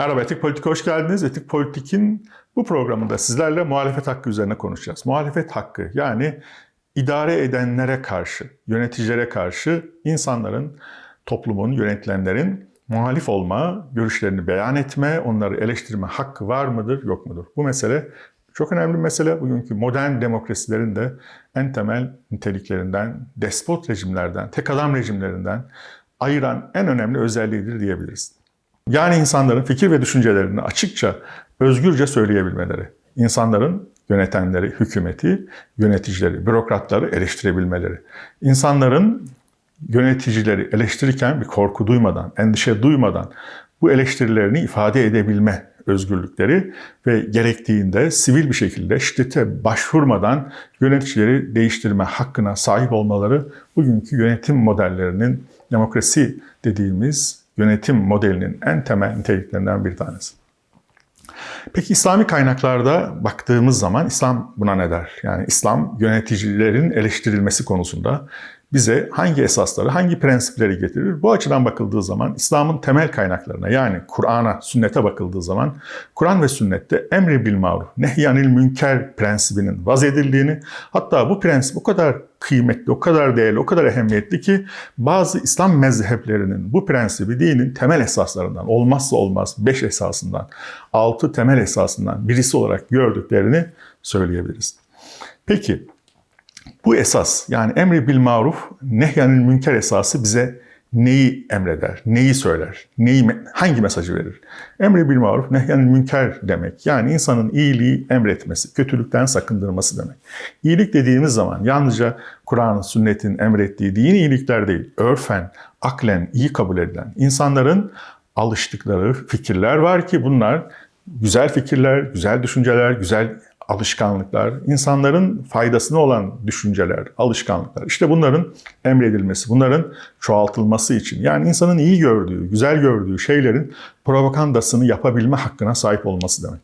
Merhaba Etik Politik'e hoş geldiniz. Etik Politik'in bu programında sizlerle muhalefet hakkı üzerine konuşacağız. Muhalefet hakkı yani idare edenlere karşı, yöneticilere karşı insanların, toplumun, yönetilenlerin muhalif olma, görüşlerini beyan etme, onları eleştirme hakkı var mıdır, yok mudur? Bu mesele çok önemli bir mesele. Bugünkü modern demokrasilerin de en temel niteliklerinden, despot rejimlerden, tek adam rejimlerinden ayıran en önemli özelliğidir diyebiliriz. Yani insanların fikir ve düşüncelerini açıkça, özgürce söyleyebilmeleri. İnsanların yönetenleri, hükümeti, yöneticileri, bürokratları eleştirebilmeleri. İnsanların yöneticileri eleştirirken bir korku duymadan, endişe duymadan bu eleştirilerini ifade edebilme özgürlükleri ve gerektiğinde sivil bir şekilde şiddete başvurmadan yöneticileri değiştirme hakkına sahip olmaları bugünkü yönetim modellerinin demokrasi dediğimiz yönetim modelinin en temel niteliklerinden bir tanesi. Peki İslami kaynaklarda baktığımız zaman İslam buna ne der? Yani İslam yöneticilerin eleştirilmesi konusunda bize hangi esasları, hangi prensipleri getirir? Bu açıdan bakıldığı zaman İslam'ın temel kaynaklarına yani Kur'an'a, sünnete bakıldığı zaman Kur'an ve sünnette emri bil maruf, nehyanil münker prensibinin vaz edildiğini hatta bu prensip o kadar kıymetli, o kadar değerli, o kadar ehemmiyetli ki bazı İslam mezheplerinin bu prensibi dinin temel esaslarından, olmazsa olmaz beş esasından, altı temel esasından birisi olarak gördüklerini söyleyebiliriz. Peki bu esas yani emri bil maruf nehyanil münker esası bize neyi emreder, neyi söyler, neyi hangi mesajı verir? Emri bil maruf nehyanil münker demek. Yani insanın iyiliği emretmesi, kötülükten sakındırması demek. İyilik dediğimiz zaman yalnızca Kur'an'ın, sünnetin emrettiği dini iyilikler değil, örfen, aklen iyi kabul edilen insanların alıştıkları fikirler var ki bunlar güzel fikirler, güzel düşünceler, güzel alışkanlıklar, insanların faydasına olan düşünceler, alışkanlıklar. İşte bunların emredilmesi, bunların çoğaltılması için yani insanın iyi gördüğü, güzel gördüğü şeylerin propagandasını yapabilme hakkına sahip olması demek.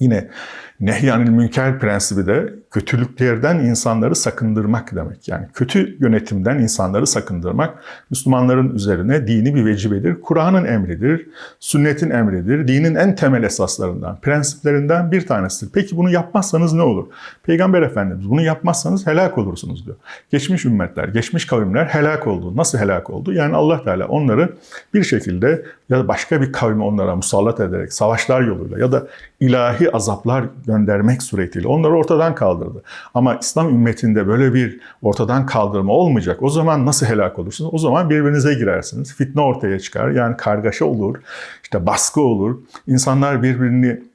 Yine nehyanil münker prensibi de kötülüklerden insanları sakındırmak demek. Yani kötü yönetimden insanları sakındırmak Müslümanların üzerine dini bir vecibedir. Kur'an'ın emridir, sünnetin emridir, dinin en temel esaslarından, prensiplerinden bir tanesidir. Peki bunu yapmazsanız ne olur? Peygamber Efendimiz bunu yapmazsanız helak olursunuz diyor. Geçmiş ümmetler, geçmiş kavimler helak oldu. Nasıl helak oldu? Yani Allah Teala onları bir şekilde ya da başka bir kavmi onlara musallat ederek savaşlar yoluyla ya da ilahi azaplar göndermek suretiyle onları ortadan kaldırdı. Ama İslam ümmetinde böyle bir ortadan kaldırma olmayacak. O zaman nasıl helak olursunuz? O zaman birbirinize girersiniz. Fitne ortaya çıkar. Yani kargaşa olur. işte baskı olur. İnsanlar birbirini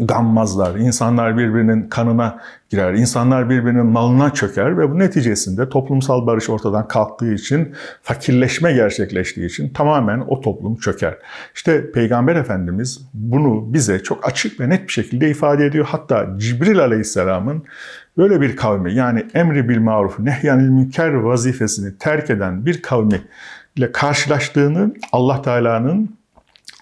gammazlar, insanlar birbirinin kanına girer, insanlar birbirinin malına çöker ve bu neticesinde toplumsal barış ortadan kalktığı için, fakirleşme gerçekleştiği için tamamen o toplum çöker. İşte Peygamber Efendimiz bunu bize çok açık ve net bir şekilde ifade ediyor. Hatta Cibril Aleyhisselam'ın böyle bir kavmi yani emri bil maruf, nehyanil münker vazifesini terk eden bir kavmi ile karşılaştığını Allah Teala'nın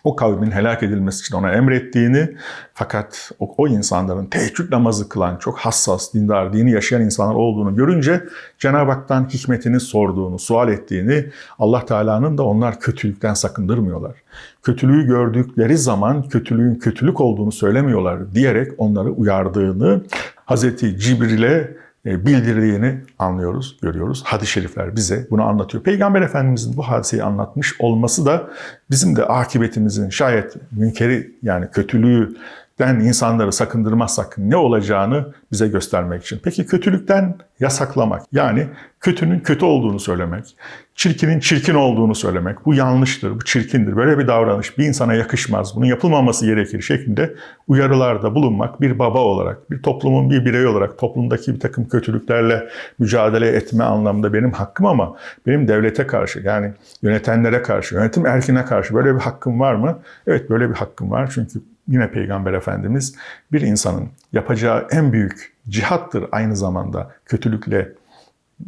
o kavmin helak edilmesi için ona emrettiğini fakat o, o insanların teheccüd namazı kılan, çok hassas, dindar, dini yaşayan insanlar olduğunu görünce Cenab-ı Hak'tan hikmetini sorduğunu, sual ettiğini, Allah Teala'nın da onlar kötülükten sakındırmıyorlar. Kötülüğü gördükleri zaman kötülüğün kötülük olduğunu söylemiyorlar diyerek onları uyardığını Hazreti Cibril'e bildirdiğini anlıyoruz, görüyoruz. Hadis-i şerifler bize bunu anlatıyor. Peygamber Efendimizin bu hadiseyi anlatmış olması da bizim de akibetimizin şayet münkeri yani kötülüğü den insanları sakındırmazsak ne olacağını bize göstermek için. Peki kötülükten yasaklamak yani kötünün kötü olduğunu söylemek, çirkinin çirkin olduğunu söylemek bu yanlıştır, bu çirkindir. Böyle bir davranış bir insana yakışmaz, bunun yapılmaması gerekir şeklinde uyarılarda bulunmak bir baba olarak, bir toplumun bir birey olarak toplumdaki bir takım kötülüklerle mücadele etme anlamında benim hakkım ama benim devlete karşı yani yönetenlere karşı, yönetim erkine karşı böyle bir hakkım var mı? Evet böyle bir hakkım var çünkü yine Peygamber Efendimiz bir insanın yapacağı en büyük cihattır aynı zamanda kötülükle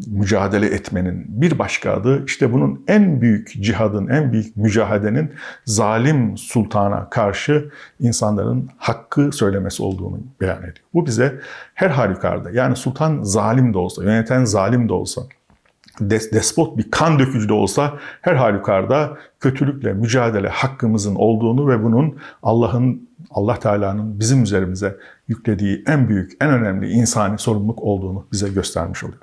mücadele etmenin bir başka adı işte bunun en büyük cihadın, en büyük mücadedenin zalim sultana karşı insanların hakkı söylemesi olduğunu beyan ediyor. Bu bize her halükarda yani sultan zalim de olsa, yöneten zalim de olsa, des- despot bir kan dökücü de olsa her halükarda kötülükle mücadele hakkımızın olduğunu ve bunun Allah'ın Allah Teala'nın bizim üzerimize yüklediği en büyük, en önemli insani sorumluluk olduğunu bize göstermiş oluyor.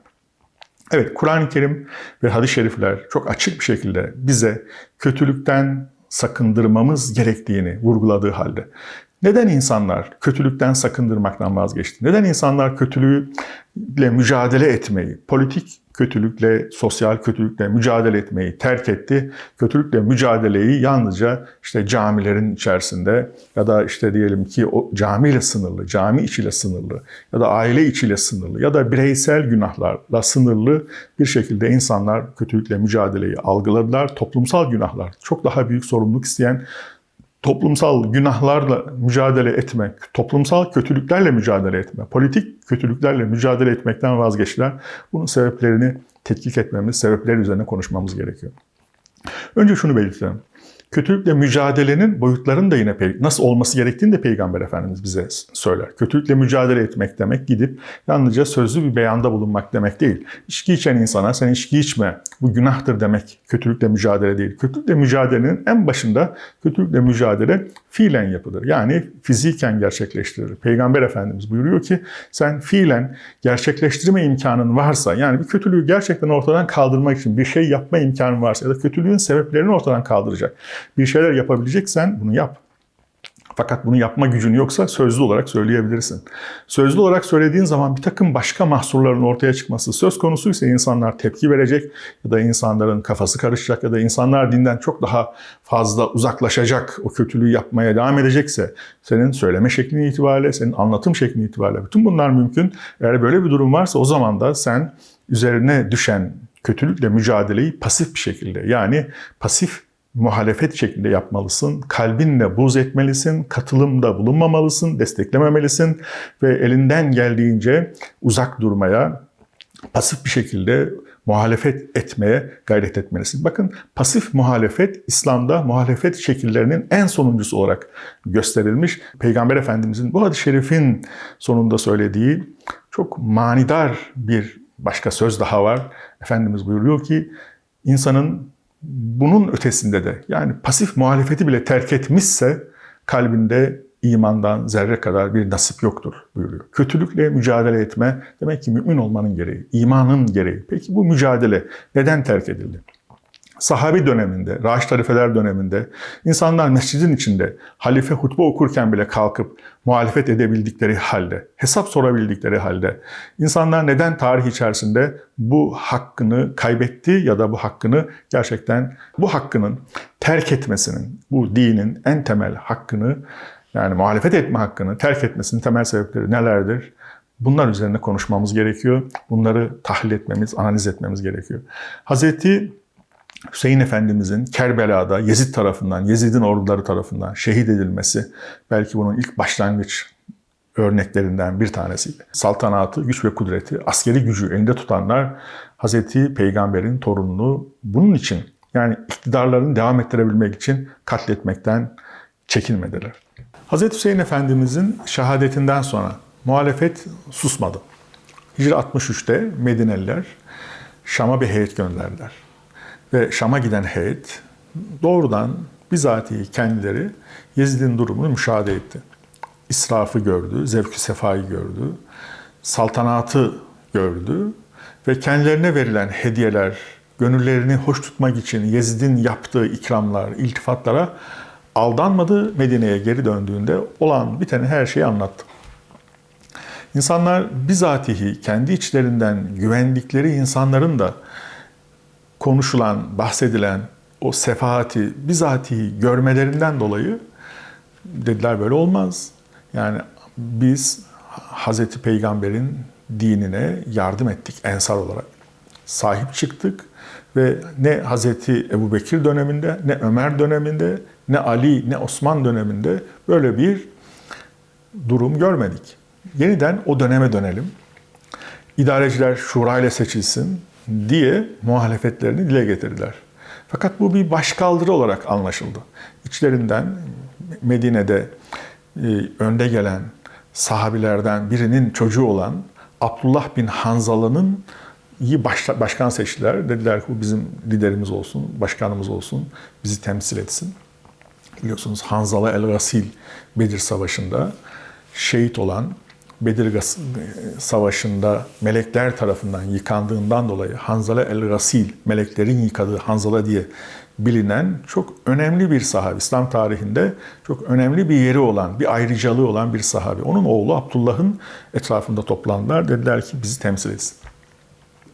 Evet, Kur'an-ı Kerim ve hadis-i şerifler çok açık bir şekilde bize kötülükten sakındırmamız gerektiğini vurguladığı halde neden insanlar kötülükten sakındırmaktan vazgeçti? Neden insanlar kötülükle mücadele etmeyi, politik kötülükle, sosyal kötülükle mücadele etmeyi terk etti? Kötülükle mücadeleyi yalnızca işte camilerin içerisinde ya da işte diyelim ki o camiyle sınırlı, cami içiyle sınırlı ya da aile içiyle sınırlı ya da bireysel günahlarla sınırlı bir şekilde insanlar kötülükle mücadeleyi algıladılar. Toplumsal günahlar çok daha büyük sorumluluk isteyen toplumsal günahlarla mücadele etmek, toplumsal kötülüklerle mücadele etme, politik kötülüklerle mücadele etmekten vazgeçtiler. Bunun sebeplerini tetkik etmemiz, sebepleri üzerine konuşmamız gerekiyor. Önce şunu belirtelim kötülükle mücadelenin boyutlarını da yine nasıl olması gerektiğini de Peygamber Efendimiz bize söyler. Kötülükle mücadele etmek demek gidip yalnızca sözlü bir beyanda bulunmak demek değil. İçki içen insana sen içki içme bu günahtır demek kötülükle mücadele değil. Kötülükle mücadelenin en başında kötülükle mücadele fiilen yapılır. Yani fiziken gerçekleştirilir. Peygamber Efendimiz buyuruyor ki sen fiilen gerçekleştirme imkanın varsa yani bir kötülüğü gerçekten ortadan kaldırmak için bir şey yapma imkanın varsa ya da kötülüğün sebeplerini ortadan kaldıracak bir şeyler yapabileceksen bunu yap. Fakat bunu yapma gücün yoksa sözlü olarak söyleyebilirsin. Sözlü olarak söylediğin zaman bir takım başka mahsurların ortaya çıkması söz konusu ise insanlar tepki verecek ya da insanların kafası karışacak ya da insanlar dinden çok daha fazla uzaklaşacak, o kötülüğü yapmaya devam edecekse senin söyleme şeklin itibariyle, senin anlatım şeklin itibariyle bütün bunlar mümkün. Eğer böyle bir durum varsa o zaman da sen üzerine düşen kötülükle mücadeleyi pasif bir şekilde yani pasif muhalefet şeklinde yapmalısın. Kalbinle buz etmelisin, katılımda bulunmamalısın, desteklememelisin ve elinden geldiğince uzak durmaya, pasif bir şekilde muhalefet etmeye gayret etmelisin. Bakın pasif muhalefet İslam'da muhalefet şekillerinin en sonuncusu olarak gösterilmiş. Peygamber Efendimizin bu hadis-i şerifin sonunda söylediği çok manidar bir başka söz daha var. Efendimiz buyuruyor ki insanın bunun ötesinde de yani pasif muhalefeti bile terk etmişse kalbinde imandan zerre kadar bir nasip yoktur buyuruyor. Kötülükle mücadele etme demek ki mümin olmanın gereği, imanın gereği. Peki bu mücadele neden terk edildi? Sahabi döneminde, Raş tarifeler döneminde insanlar mescidin içinde halife hutbe okurken bile kalkıp muhalefet edebildikleri halde, hesap sorabildikleri halde insanlar neden tarih içerisinde bu hakkını kaybetti ya da bu hakkını gerçekten bu hakkının terk etmesinin, bu dinin en temel hakkını yani muhalefet etme hakkını terk etmesinin temel sebepleri nelerdir? Bunlar üzerine konuşmamız gerekiyor. Bunları tahlil etmemiz, analiz etmemiz gerekiyor. Hazreti Hüseyin Efendimizin Kerbela'da Yezid tarafından, Yezid'in orduları tarafından şehit edilmesi belki bunun ilk başlangıç örneklerinden bir tanesiydi. Saltanatı, güç ve kudreti, askeri gücü elinde tutanlar Hazreti Peygamber'in torununu bunun için yani iktidarlarını devam ettirebilmek için katletmekten çekinmediler. Hazreti Hüseyin Efendimizin şehadetinden sonra muhalefet susmadı. Hicri 63'te Medineliler Şam'a bir heyet gönderdiler. Ve Şam'a giden heyet doğrudan bizatihi kendileri Yezid'in durumunu müşahede etti. İsrafı gördü, zevkü sefayı gördü, saltanatı gördü ve kendilerine verilen hediyeler, gönüllerini hoş tutmak için Yezid'in yaptığı ikramlar, iltifatlara aldanmadı. Medine'ye geri döndüğünde olan biteni her şeyi anlattı. İnsanlar bizatihi kendi içlerinden güvendikleri insanların da konuşulan, bahsedilen o sefahati bizatihi görmelerinden dolayı dediler böyle olmaz. Yani biz Hazreti Peygamber'in dinine yardım ettik ensar olarak. Sahip çıktık ve ne Hazreti Ebu Bekir döneminde, ne Ömer döneminde, ne Ali, ne Osman döneminde böyle bir durum görmedik. Yeniden o döneme dönelim. İdareciler şura ile seçilsin diye muhalefetlerini dile getirdiler. Fakat bu bir başkaldırı olarak anlaşıldı. İçlerinden Medine'de e, önde gelen sahabilerden birinin çocuğu olan Abdullah bin Hanzalı'nın iyi başkan seçtiler. Dediler ki bu bizim liderimiz olsun, başkanımız olsun, bizi temsil etsin. Biliyorsunuz Hanzala el-Gasil Bedir Savaşı'nda şehit olan Bedir Savaşı'nda melekler tarafından yıkandığından dolayı Hanzala el-Gasil, meleklerin yıkadığı Hanzala diye bilinen çok önemli bir sahabe. İslam tarihinde çok önemli bir yeri olan, bir ayrıcalığı olan bir sahabe. Onun oğlu Abdullah'ın etrafında toplandılar. Dediler ki bizi temsil etsin.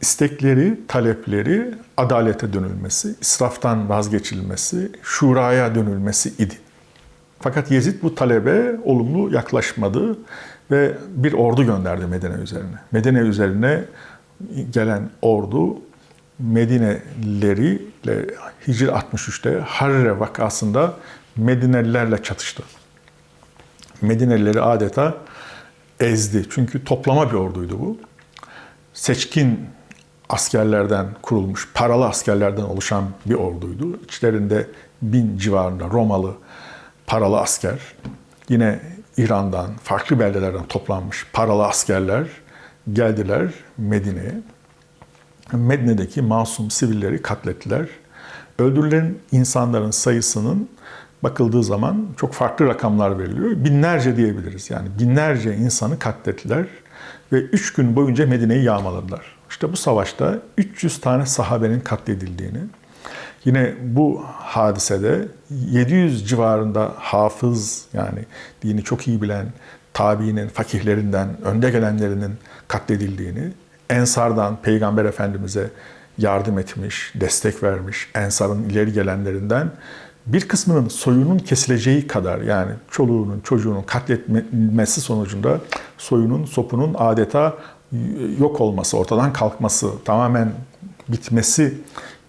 İstekleri, talepleri adalete dönülmesi, israftan vazgeçilmesi, şuraya dönülmesi idi. Fakat Yezid bu talebe olumlu yaklaşmadı ve bir ordu gönderdi Medine üzerine. Medine üzerine gelen ordu Medinelileri ile Hicri 63'te Harre vakasında Medinelilerle çatıştı. Medinelileri adeta ezdi. Çünkü toplama bir orduydu bu. Seçkin askerlerden kurulmuş, paralı askerlerden oluşan bir orduydu. İçlerinde bin civarında Romalı paralı asker, yine İran'dan, farklı beldelerden toplanmış paralı askerler geldiler Medine'ye. Medine'deki masum sivilleri katlettiler. Öldürülen insanların sayısının bakıldığı zaman çok farklı rakamlar veriliyor. Binlerce diyebiliriz. Yani binlerce insanı katlettiler ve üç gün boyunca Medine'yi yağmaladılar. İşte bu savaşta 300 tane sahabenin katledildiğini, yine bu hadisede 700 civarında hafız yani dini çok iyi bilen tabiinin, fakihlerinden, önde gelenlerinin katledildiğini, Ensar'dan Peygamber Efendimiz'e yardım etmiş, destek vermiş, Ensar'ın ileri gelenlerinden bir kısmının soyunun kesileceği kadar yani çoluğunun, çocuğunun katletmesi sonucunda soyunun, sopunun adeta yok olması, ortadan kalkması, tamamen bitmesi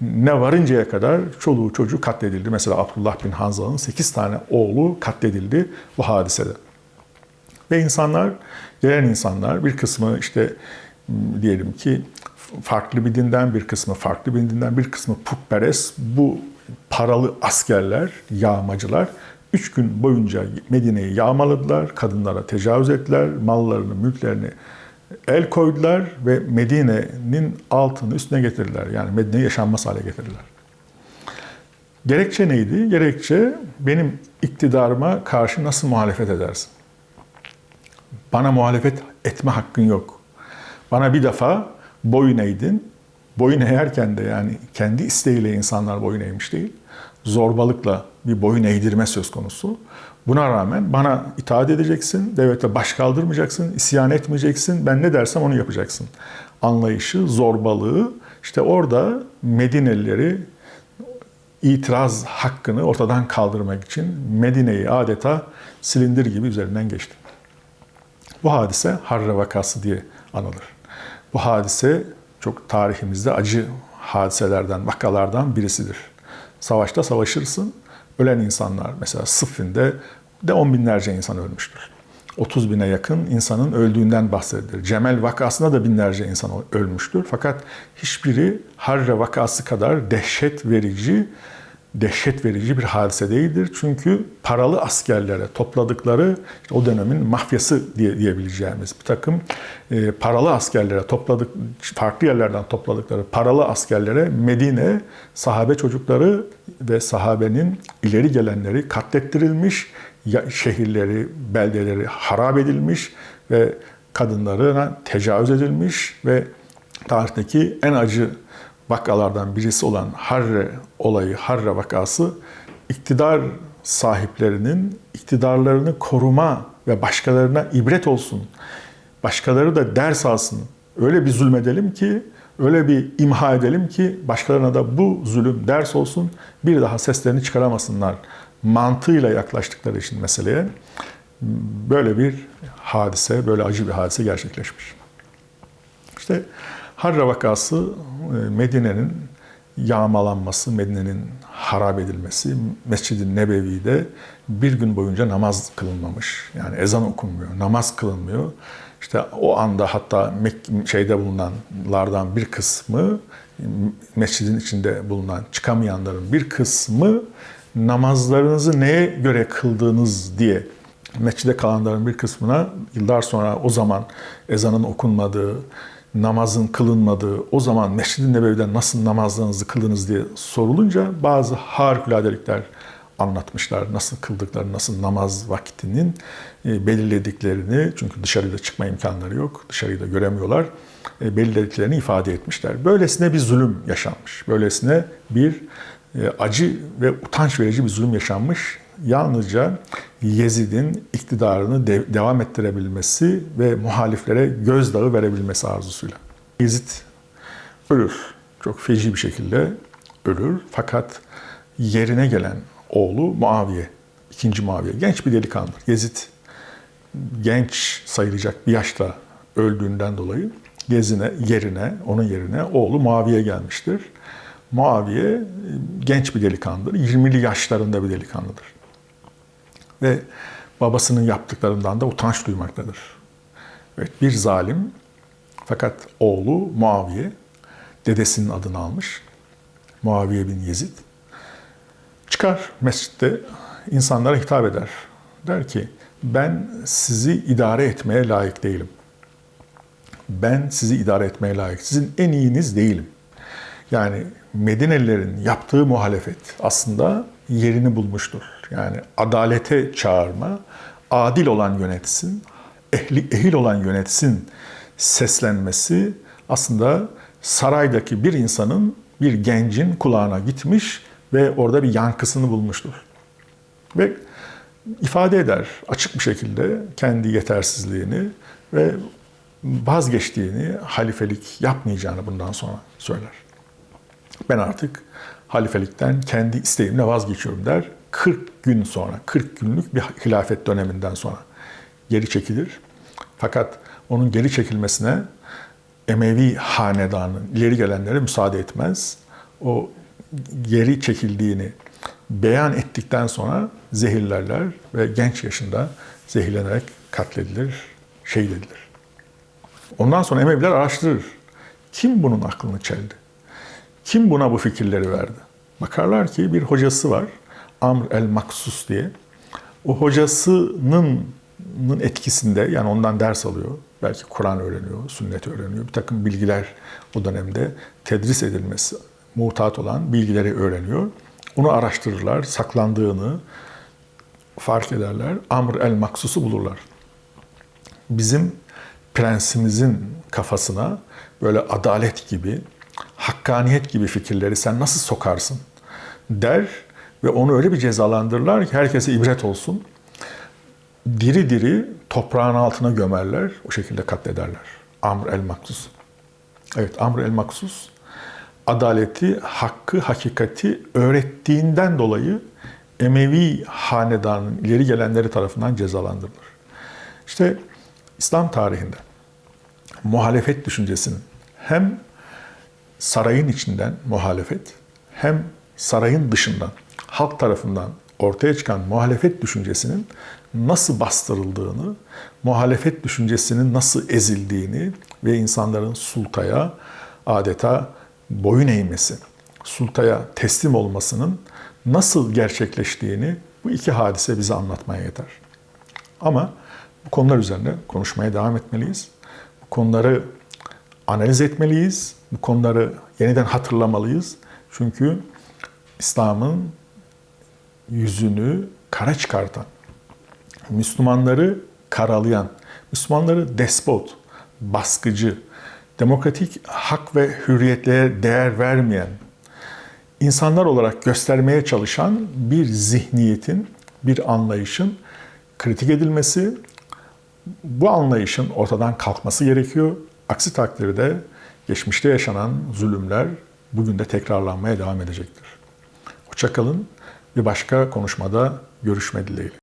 ne varıncaya kadar çoluğu çocuğu katledildi. Mesela Abdullah bin Hanzal'ın 8 tane oğlu katledildi bu hadisede. Ve insanlar, gelen insanlar bir kısmı işte diyelim ki farklı bir dinden bir kısmı farklı bir dinden bir kısmı putperest bu paralı askerler, yağmacılar üç gün boyunca Medine'yi yağmaladılar, kadınlara tecavüz ettiler, mallarını, mülklerini el koydular ve Medine'nin altını üstüne getirdiler. Yani Medine'yi yaşanmaz hale getirdiler. Gerekçe neydi? Gerekçe benim iktidarıma karşı nasıl muhalefet edersin? Bana muhalefet etme hakkın yok. Bana bir defa boyun eğdin. Boyun eğerken de yani kendi isteğiyle insanlar boyun eğmiş değil. Zorbalıkla bir boyun eğdirme söz konusu. Buna rağmen bana itaat edeceksin, devlete baş kaldırmayacaksın, isyan etmeyeceksin, ben ne dersem onu yapacaksın. Anlayışı, zorbalığı, işte orada Medinelileri itiraz hakkını ortadan kaldırmak için Medine'yi adeta silindir gibi üzerinden geçti. Bu hadise Harre vakası diye anılır. Bu hadise çok tarihimizde acı hadiselerden, vakalardan birisidir. Savaşta savaşırsın, ölen insanlar mesela Sıffin'de de on binlerce insan ölmüştür. 30 bine yakın insanın öldüğünden bahsedilir. Cemel vakasında da binlerce insan ölmüştür. Fakat hiçbiri Harre vakası kadar dehşet verici dehşet verici bir hadise değildir. Çünkü paralı askerlere topladıkları işte o dönemin mafyası diye, diyebileceğimiz bir takım e, paralı askerlere topladık farklı yerlerden topladıkları paralı askerlere Medine sahabe çocukları ve sahabenin ileri gelenleri katlettirilmiş, şehirleri, beldeleri harap edilmiş ve kadınlarına tecavüz edilmiş ve tarihteki en acı vakalardan birisi olan Harre olayı, Harre vakası iktidar sahiplerinin iktidarlarını koruma ve başkalarına ibret olsun. Başkaları da ders alsın. Öyle bir zulmedelim ki, öyle bir imha edelim ki başkalarına da bu zulüm ders olsun. Bir daha seslerini çıkaramasınlar. Mantığıyla yaklaştıkları için meseleye böyle bir hadise, böyle acı bir hadise gerçekleşmiş. İşte Harra vakası e, Medine'nin yağmalanması, Medine'nin harap edilmesi, Mescid-i Nebevi'de bir gün boyunca namaz kılınmamış. Yani ezan okunmuyor, namaz kılınmıyor. İşte o anda hatta şeyde bulunanlardan bir kısmı, mescidin içinde bulunan çıkamayanların bir kısmı namazlarınızı neye göre kıldığınız diye mescide kalanların bir kısmına yıllar sonra o zaman ezanın okunmadığı, namazın kılınmadığı, o zaman Mescid-i Nebevi'de nasıl namazlarınızı kıldınız diye sorulunca bazı harikuladelikler anlatmışlar. Nasıl kıldıklarını, nasıl namaz vaktinin e, belirlediklerini, çünkü dışarıda çıkma imkanları yok, dışarıyı da göremiyorlar, e, belirlediklerini ifade etmişler. Böylesine bir zulüm yaşanmış, böylesine bir e, acı ve utanç verici bir zulüm yaşanmış. Yalnızca Yezid'in iktidarını de- devam ettirebilmesi ve muhaliflere gözdağı verebilmesi arzusuyla. Yezid ölür. Çok feci bir şekilde ölür. Fakat yerine gelen oğlu Muaviye, ikinci Muaviye, genç bir delikanlı. Yezid genç sayılacak bir yaşta öldüğünden dolayı gezine, yerine, onun yerine oğlu Muaviye gelmiştir. Muaviye e, genç bir delikanlıdır. 20'li yaşlarında bir delikanlıdır. Ve babasının yaptıklarından da utanç duymaktadır. Evet, bir zalim fakat oğlu Muaviye dedesinin adını almış. Muaviye bin Yezid. Çıkar mescitte insanlara hitap eder. Der ki ben sizi idare etmeye layık değilim. Ben sizi idare etmeye layık. Sizin en iyiniz değilim. Yani Medinelilerin yaptığı muhalefet aslında yerini bulmuştur. Yani adalete çağırma, adil olan yönetsin, ehli, ehil olan yönetsin seslenmesi aslında saraydaki bir insanın, bir gencin kulağına gitmiş ve orada bir yankısını bulmuştur. Ve ifade eder açık bir şekilde kendi yetersizliğini ve vazgeçtiğini, halifelik yapmayacağını bundan sonra söyler. Ben artık halifelikten kendi isteğimle vazgeçiyorum der. 40 gün sonra, 40 günlük bir hilafet döneminden sonra geri çekilir. Fakat onun geri çekilmesine Emevi hanedanın ileri gelenlere müsaade etmez. O geri çekildiğini beyan ettikten sonra zehirlerler ve genç yaşında zehirlenerek katledilir, şehit edilir. Ondan sonra Emeviler araştırır. Kim bunun aklını çeldi? Kim buna bu fikirleri verdi? Bakarlar ki bir hocası var. Amr el Maksus diye. O hocasının etkisinde yani ondan ders alıyor. Belki Kur'an öğreniyor, sünnet öğreniyor. Bir takım bilgiler o dönemde tedris edilmesi muhtat olan bilgileri öğreniyor. Onu araştırırlar, saklandığını fark ederler. Amr el Maksus'u bulurlar. Bizim prensimizin kafasına böyle adalet gibi, hakkaniyet gibi fikirleri sen nasıl sokarsın der ve onu öyle bir cezalandırırlar ki herkese ibret olsun. Diri diri toprağın altına gömerler, o şekilde katlederler. Amr el Maksus. Evet, Amr el Maksus adaleti, hakkı, hakikati öğrettiğinden dolayı Emevi hanedanın ileri gelenleri tarafından cezalandırılır. İşte İslam tarihinde muhalefet düşüncesinin hem sarayın içinden muhalefet hem sarayın dışından halk tarafından ortaya çıkan muhalefet düşüncesinin nasıl bastırıldığını, muhalefet düşüncesinin nasıl ezildiğini ve insanların sultaya adeta boyun eğmesi, sultaya teslim olmasının nasıl gerçekleştiğini bu iki hadise bize anlatmaya yeter. Ama bu konular üzerinde konuşmaya devam etmeliyiz. Bu konuları analiz etmeliyiz. Bu konuları yeniden hatırlamalıyız. Çünkü İslam'ın yüzünü kara çıkartan, Müslümanları karalayan, Müslümanları despot, baskıcı, demokratik hak ve hürriyetlere değer vermeyen insanlar olarak göstermeye çalışan bir zihniyetin, bir anlayışın kritik edilmesi, bu anlayışın ortadan kalkması gerekiyor. Aksi takdirde geçmişte yaşanan zulümler bugün de tekrarlanmaya devam edecektir. Hoşçakalın. Bir başka konuşmada görüşme dileğiyle.